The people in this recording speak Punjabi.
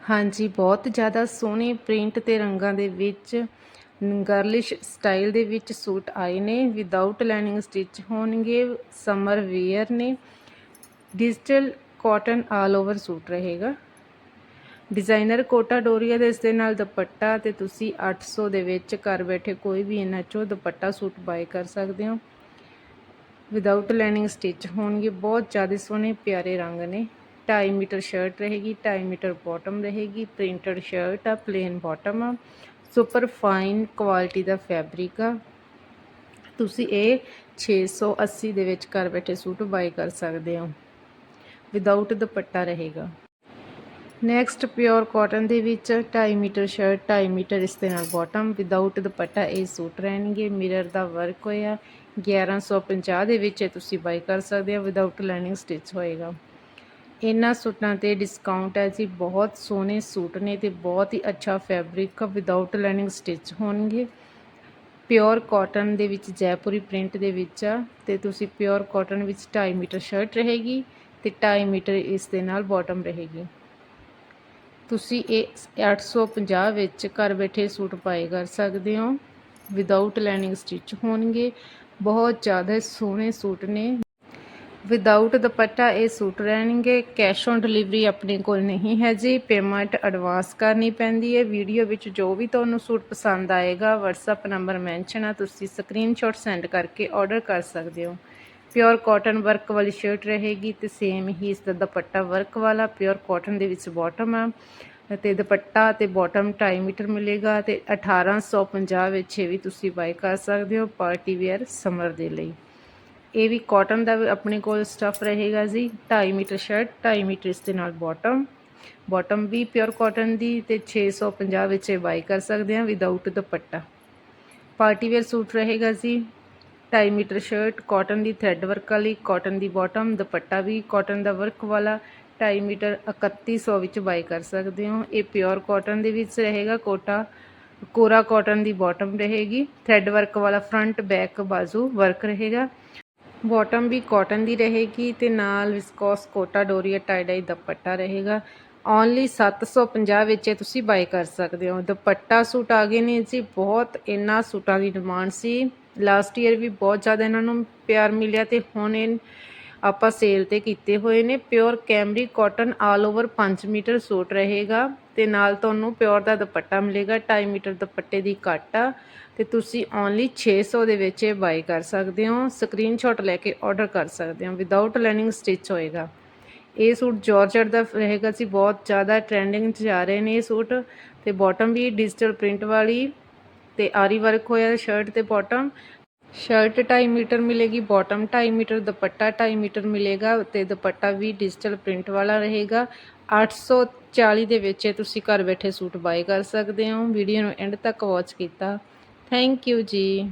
ਹਾਂਜੀ, ਬਹੁਤ ਜ਼ਿਆਦਾ ਸੋਹਣੇ ਪ੍ਰਿੰਟ ਤੇ ਰੰਗਾਂ ਦੇ ਵਿੱਚ, ਗਰਲਿਸ਼ ਸਟਾਈਲ ਦੇ ਵਿੱਚ ਸੂਟ ਆਏ ਨੇ ਵਿਦਆਊਟ ਲਾਈਨਿੰਗ ਸਟਿਚ ਹੋਣਗੇ ਸਮਰ ਵੇਅਰ ਨੇ digital cotton all over suit ਰਹੇਗਾ। ਡਿਜ਼ਾਈਨਰ ਕੋਟਾ ਡੋਰੀਆ ਦੇ ਇਸ ਦੇ ਨਾਲ ਦੁਪੱਟਾ ਤੇ ਤੁਸੀਂ 800 ਦੇ ਵਿੱਚ ਘਰ ਬੈਠੇ ਕੋਈ ਵੀ ਇਹਨਾਂ ਚੋਂ ਦੁਪੱਟਾ ਸੂਟ ਬਾਏ ਕਰ ਸਕਦੇ ਹੋ। ਵਿਦਆਊਟ ਲਾਈਨਿੰਗ ਸਟਿਚ ਹੋਣਗੇ, ਬਹੁਤ ਜ਼ਿਆਦਾ ਸੋਹਣੇ ਪਿਆਰੇ ਰੰਗ ਨੇ। 2.5 ਮੀਟਰ ਸ਼ਰਟ ਰਹੇਗੀ 2.5 ਮੀਟਰ ਬਾਟਮ ਰਹੇਗੀ ਪ੍ਰਿੰਟਡ ਸ਼ਰਟ ਆ ਪਲੇਨ ਬਾਟਮ ਆ। ਸੁਪਰ ਫਾਈਨ ਕੁਆਲਿਟੀ ਦਾ ਫੈਬਰਿਕ ਆ। ਤੁਸੀਂ ਇਹ 680 ਦੇ ਵਿੱਚ ਘਰ ਬੈਠੇ ਸੂਟ ਬਾਈ ਕਰ ਸਕਦੇ ਹੋ। ਵਿਦਆਊਟ ਦੁਪੱਟਾ ਰਹੇਗਾ। ਨੈਕਸਟ ਪਿਓਰ ਕਾਟਨ ਦੇ ਵਿੱਚ 2.5 ਮੀਟਰ ਸ਼ਰਟ 2.5 ਮੀਟਰ ਇਸ ਦੇ ਨਾਲ ਬਾਟਮ ਵਿਦਆਊਟ ਦੁਪੱਟਾ ਇਹ ਸੂਟ ਰਹਿਣਗੇ। ਮਿਰਰ ਦਾ ਵਰਕ ਹੋਇਆ। 1150 ਦੇ ਵਿੱਚ ਇਹ ਤੁਸੀਂ ਬਾਈ ਕਰ ਸਕਦੇ ਹੋ। ਵਿਦਆਊਟ ਲਾਈਨਿੰਗ ਸਟਿਚ ਹੋਏਗਾ। ਇਹਨਾਂ ਸੂਟਾਂ ਤੇ ਡਿਸਕਾਊਂਟ ਹੈ ਜੀ, ਬਹੁਤ ਸੋਹਣੇ ਸੂਟ ਨੇ ਤੇ ਬਹੁਤ ਹੀ ਅੱਛਾ ਫੈਬਰਿਕ ਵਿਦਆਊਟ ਲਾਈਨਿੰਗ ਸਟਿਚ ਹੋਣਗੇ। ਪਿਓਰ ਕਾਟਨ ਦੇ ਵਿੱਚ, ਜੈਪੁਰੀ ਪ੍ਰਿੰਟ ਦੇ ਵਿੱਚ ਆ ਤੇ ਤੁਸੀਂ ਪਿਓਰ ਕਾਟਨ ਵਿੱਚ 2.5 ਮੀਟਰ ਸ਼ਰਟ ਰਹੇਗੀ ਤੇ 2.5 ਮੀਟਰ ਇਸ ਦੇ ਨਾਲ ਬਾਟਮ ਰਹੇਗੀ। ਤੁਸੀਂ ਇਹ 850 ਵਿੱਚ ਘਰ ਬੈਠੇ ਸੂਟ ਪਾਏ ਕਰ ਸਕਦੇ ਹੋ। ਵਿਦਆਊਟ ਲਾਈਨਿੰਗ ਸਟਿਚ ਹੋਣਗੇ। ਬਹੁਤ ਜ਼ਿਆਦਾ ਸੋਹਣੇ ਸੂਟ ਨੇ। ਵਿਦਆਊਟ ਦੁਪੱਟਾ ਇਹ ਸੂਟ ਰਹਿਣਗੇ। ਕੈਸ਼ ਔਨ ਡਿਲੀਵਰੀ ਆਪਣੇ ਕੋਲ ਨਹੀਂ ਹੈ ਜੀ। ਪੇਮੈਂਟ ਐਡਵਾਂਸ ਕਰਨੀ ਪੈਂਦੀ ਹੈ। ਵੀਡੀਓ ਵਿੱਚ ਜੋ ਵੀ ਤੁਹਾਨੂੰ ਸੂਟ ਪਸੰਦ ਆਏਗਾ, WhatsApp ਨੰਬਰ ਮੈਂਸ਼ਨ ਆ। ਤੁਸੀਂ ਸਕਰੀਨਸ਼ਾਟ ਸੈਂਡ ਕਰਕੇ ਆਰਡਰ ਕਰ ਸਕਦੇ ਹੋ। ਪਿਓਰ ਕਾਟਨ ਵਰਕ ਵਾਲੀ ਸ਼ਰਟ ਰਹੇਗੀ ਤੇ ਸੇਮ ਹੀ ਇਸ ਦਾ ਦੁਪੱਟਾ ਵਰਕ ਵਾਲਾ। ਪਿਓਰ ਕਾਟਨ ਦੇ ਵਿੱਚ ਬਾਟਮ ਆ। ਤੇ ਦੁਪੱਟਾ ਤੇ ਬਾਟਮ 2.5 ਮੀਟਰ ਮਿਲੇਗਾ ਤੇ 1850 ਵਿੱਚ ਇਹ ਵੀ ਤੁਸੀਂ ਬਾਈ ਕਰ ਸਕਦੇ ਹੋ। ਪਾਰਟੀ ਵੇਅਰ ਸਮਰ ਦੇ ਲਈ। ਇਹ ਵੀ ਕਾਟਨ ਦਾ ਵੀ ਆਪਣੇ ਕੋਲ ਸਟਫ ਰਹੇਗਾ ਜੀ 2.5 ਮੀਟਰ ਸ਼ਰਟ 2.5 ਮੀਟਰ ਇਸ ਦੇ ਨਾਲ ਬਾਟਮ ਬਾਟਮ ਵੀ ਪਿਓਰ ਕਾਟਨ ਦੀ ਤੇ 650 ਵਿੱਚ ਇਹ ਬਾਈ ਕਰ ਸਕਦੇ ਹਾਂ without dupatta. Party wear suit ਰਹੇਗਾ ਜੀ 2.5 ਮੀਟਰ ਸ਼ਰਟ ਕਾਟਨ ਦੀ ਥ੍ਰੈਡ ਵਰਕ ਵਾਲੀ ਕਾਟਨ ਦੀ ਬਾਟਮ ਦੁਪੱਟਾ ਵੀ ਕਾਟਨ ਦਾ ਵਰਕ ਵਾਲਾ 2.5 ਮੀਟਰ 3100 ਵਿੱਚ ਬਾਈ ਕਰ ਸਕਦੇ ਹੋ। ਇਹ ਪਿਓਰ ਕਾਟਨ ਦੇ ਵਿੱਚ ਰਹੇਗਾ, ਕੋਟਾ, ਕੋਰਾ ਕਾਟਨ ਦੀ ਬਾਟਮ ਰਹੇਗੀ। ਥ੍ਰੈਡ ਵਰਕ ਵਾਲਾ ਫਰੰਟ ਬੈਕ ਬਾਜ਼ੂ ਵਰਕ ਰਹੇਗਾ। ਬੋਟਮ ਵੀ ਕਾਟਨ ਦੀ ਰਹੇਗੀ ਤੇ ਨਾਲ ਵਿਸਕੋਸ ਕੋਟਾ ਡੋਰੀਆ ਟਾਈ ਡਾਈ ਦੁਪੱਟਾ ਰਹੇਗਾ। ਓਨਲੀ 750 ਵਿੱਚ ਇਹ ਤੁਸੀਂ ਬਾਈ ਕਰ ਸਕਦੇ ਹੋ। ਦੁਪੱਟਾ ਸੂਟ ਆ ਗਏ ਨੇ ਜੀ, ਬਹੁਤ ਇਹਨਾਂ ਸੂਟਾਂ ਦੀ ਡਿਮਾਂਡ ਸੀ। ਲਾਸਟ ਈਅਰ ਵੀ ਬਹੁਤ ਜ਼ਿਆਦਾ ਇਹਨਾਂ ਨੂੰ ਪਿਆਰ ਮਿਲਿਆ ਤੇ ਹੁਣ ਇਹ ਆਪਾਂ ਸੇਲ ਤੇ ਕੀਤੇ ਹੋਏ ਨੇ। Pure Camry cotton all over 5 metre suit ਰਹੇਗਾ। ਤੇ ਨਾਲ ਤੁਹਾਨੂੰ ਪਿਓਰ ਦਾ ਦੁਪੱਟਾ ਮਿਲੇਗਾ 2.5 ਮੀਟਰ ਦੁਪੱਟੇ ਦੀ ਕੱਟ ਆ। ਤੇ ਤੁਸੀਂ ਓਨਲੀ 600 ਦੇ ਵਿੱਚ ਇਹ ਬਾਈ ਕਰ ਸਕਦੇ ਹੋ ਸਕਰੀਨਸ਼ਾਟ ਲੈ ਕੇ ਆਰਡਰ ਕਰ ਸਕਦੇ ਹੋ ਵਿਦਆਊਟ ਲੈਨਿੰਗ ਸਟਿਚ ਹੋਏਗਾ। ਇਹ ਸੂਟ ਜਾਰਜਟ ਦਾ ਰਹੇਗਾ ਸੀ ਬਹੁਤ ਜ਼ਿਆਦਾ ਟ੍ਰੈਂਡਿੰਗ 'ਚ ਜਾ ਰਹੇ ਨੇ ਇਹ ਸੂਟ। ਤੇ ਬਾਟਮ ਵੀ ਡਿਜੀਟਲ ਪ੍ਰਿੰਟ ਵਾਲੀ ਤੇ ਆਰੀ ਵਰਕ ਹੋਇਆ ਸ਼ਰਟ ਤੇ ਬਾਟਮ ਸ਼ਰਟ 2.5 ਮੀਟਰ ਮਿਲੇਗੀ ਬਾਟਮ 2.5 ਮੀਟਰ, ਦੁਪੱਟਾ 2.5 ਮੀਟਰ ਮਿਲੇਗਾ ਤੇ ਦੁਪੱਟਾ ਵੀ ਡਿਜੀਟਲ ਪ੍ਰਿੰਟ ਵਾਲਾ ਰਹੇਗਾ। 840 ਦੇ ਵਿੱਚ ਤੁਸੀਂ ਘਰ ਬੈਠੇ ਸੂਟ ਬਾਏ ਕਰ ਸਕਦੇ ਹੋ। ਵੀਡੀਓ ਨੂੰ ਐਂਡ ਤੱਕ ਵਾਚ ਕੀਤਾ। ਥੈਂਕ ਯੂ ਜੀ।